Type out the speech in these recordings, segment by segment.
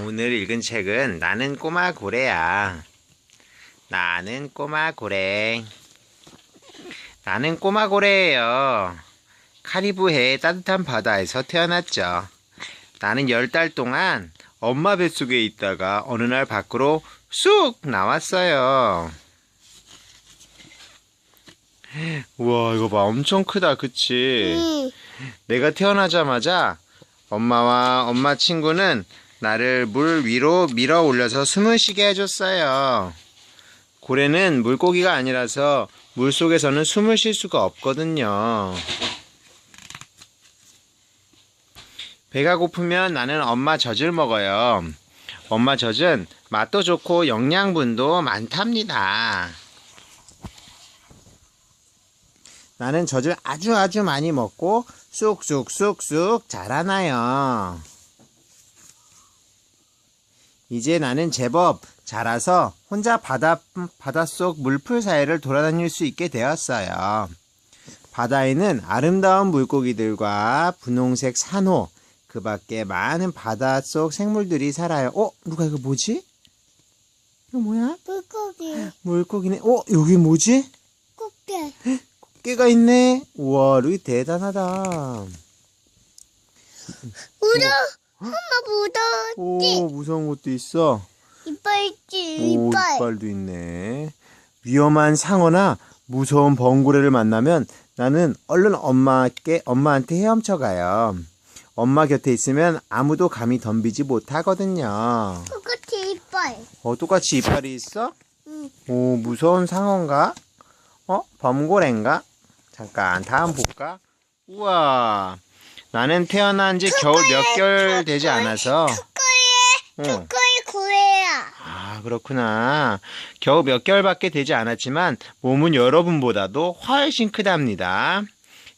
오늘 읽은 책은 나는 꼬마 고래야. 나는 꼬마 고래. 나는 꼬마 고래예요. 카리브해의 따뜻한 바다에서 태어났죠. 나는 열달 동안 엄마 뱃속에 있다가 어느 날 밖으로 쑥 나왔어요. 우와, 이거 봐. 엄청 크다. 그치? 응. 내가 태어나자마자 엄마와 엄마 친구는 나를 물 위로 밀어 올려서 숨을 쉬게 해줬어요. 고래는 물고기가 아니라서 물 속에서는 숨을 쉴 수가 없거든요. 배가 고프면 나는 엄마 젖을 먹어요. 엄마 젖은 맛도 좋고 영양분도 많답니다. 나는 젖을 아주 아주 많이 먹고 쑥쑥쑥쑥 자라나요. 이제 나는 제법 자라서 혼자 바다, 바닷속 물풀 사이를 돌아다닐 수 있게 되었어요. 바다에는 아름다운 물고기들과 분홍색 산호, 그 밖에 많은 바닷속 생물들이 살아요. 어? 누가 이거 뭐지? 이거 뭐야? 물고기. 물고기네. 어? 여기 뭐지? 꽃게. 깨가 있네. 우와, 루이 대단하다. 묻어. 엄마 묻었지. 오, 무서운 것도 있어. 이빨 있지. 오, 이빨. 이빨도 있네. 위험한 상어나 무서운 범고래를 만나면 나는 얼른 엄마께, 엄마한테 헤엄쳐 가요. 엄마 곁에 있으면 아무도 감히 덤비지 못하거든요. 똑같이 이빨. 어, 똑같이 이빨이 있어? 응. 오, 무서운 상어인가? 어? 범고래인가? 잠깐, 다음 볼까? 우와. 나는 태어난 지 겨우 몇 개월 되지 않아서. 어. 초코의 고래야. 아, 그렇구나. 겨우 몇 개월밖에 되지 않았지만 몸은 여러분보다도 훨씬 크답니다.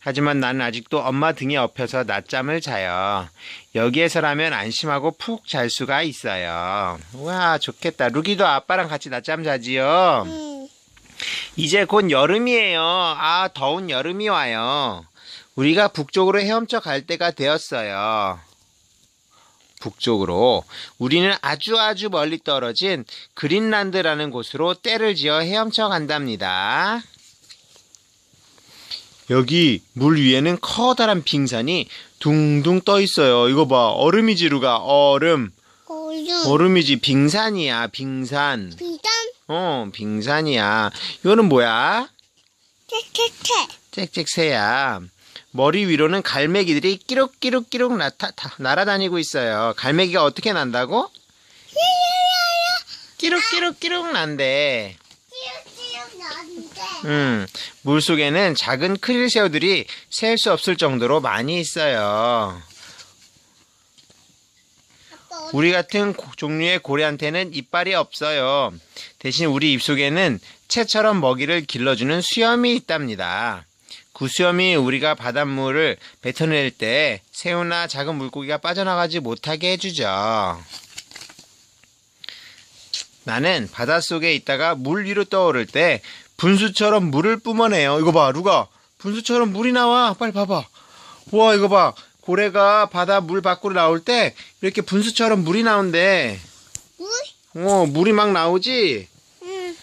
하지만 나는 아직도 엄마 등에 엎여서 낮잠을 자요. 여기에서라면 안심하고 푹 잘 수가 있어요. 우와, 좋겠다. 루기도 아빠랑 같이 낮잠 자지요. 응. 이제 곧 여름이에요. 아, 더운 여름이 와요. 우리가 북쪽으로 헤엄쳐 갈 때가 되었어요. 북쪽으로 우리는 아주 아주 멀리 떨어진 그린란드라는 곳으로 때를 지어 헤엄쳐 간답니다. 여기 물 위에는 커다란 빙산이 둥둥 떠 있어요. 이거 봐. 얼음이 지, 루가. 얼음. 얼음. 얼음이지. 빙산이야, 빙산. 비단. 어, 빙산이야. 이거는 뭐야? 채채채. 짹짹새야. 머리 위로는 갈매기들이 끼룩끼룩끼룩 나타, 다- 날아다니고 있어요. 갈매기가 어떻게 난다고? 끼룩끼룩끼룩 난대. 음, 물 속에는 작은 크릴새우들이 셀 수 없을 정도로 많이 있어요. 우리 같은 고- 종류의 고래한테는 이빨이 없어요. 대신 우리 입속에는 채처럼 먹이를 길러주는 수염이 있답니다. 그 수염이 우리가 바닷물을 뱉어낼 때 새우나 작은 물고기가 빠져나가지 못하게 해주죠. 나는 바닷속에 있다가 물 위로 떠오를 때 분수처럼 물을 뿜어내요. 이거 봐, 루가. 분수처럼 물이 나와. 빨리 봐봐. 와, 이거 봐. 고래가 바다 물 밖으로 나올 때 이렇게 분수처럼 물이 나온대. 물? 어, 물이 막 나오지? 응.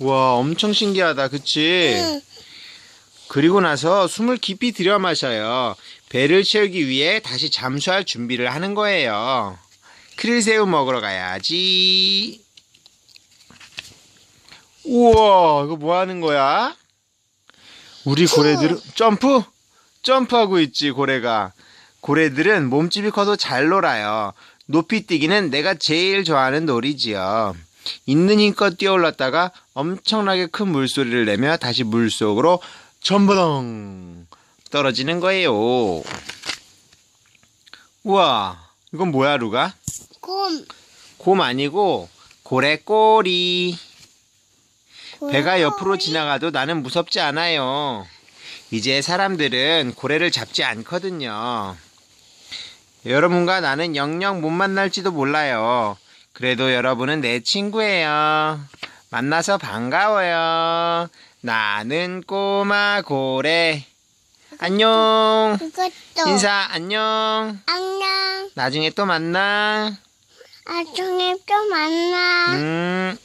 와, 엄청 신기하다. 그치? 응. 그리고 나서 숨을 깊이 들여 마셔요. 배를 채우기 위해 다시 잠수할 준비를 하는 거예요. 크릴새우 먹으러 가야지. 우와, 이거 뭐 하는 거야? 우리 고래들은 점프? 점프하고 있지, 고래가. 고래들은 몸집이 커도 잘 놀아요. 높이 뛰기는 내가 제일 좋아하는 놀이지요. 있는 힘껏 뛰어올랐다가 엄청나게 큰 물소리를 내며 다시 물속으로 전버덩 떨어지는 거예요. 우와, 이건 뭐야, 루가? 곰. 곰 아니고 고래 꼬리. 배가 옆으로 지나가도 나는 무섭지 않아요. 이제 사람들은 고래를 잡지 않거든요. 여러분과 나는 영영 못 만날지도 몰라요. 그래도 여러분은 내 친구예요. 만나서 반가워요. 나는 꼬마 고래. 안녕. 그것도. 인사 안녕. 안녕. 나중에 또 만나. 나중에 또 만나.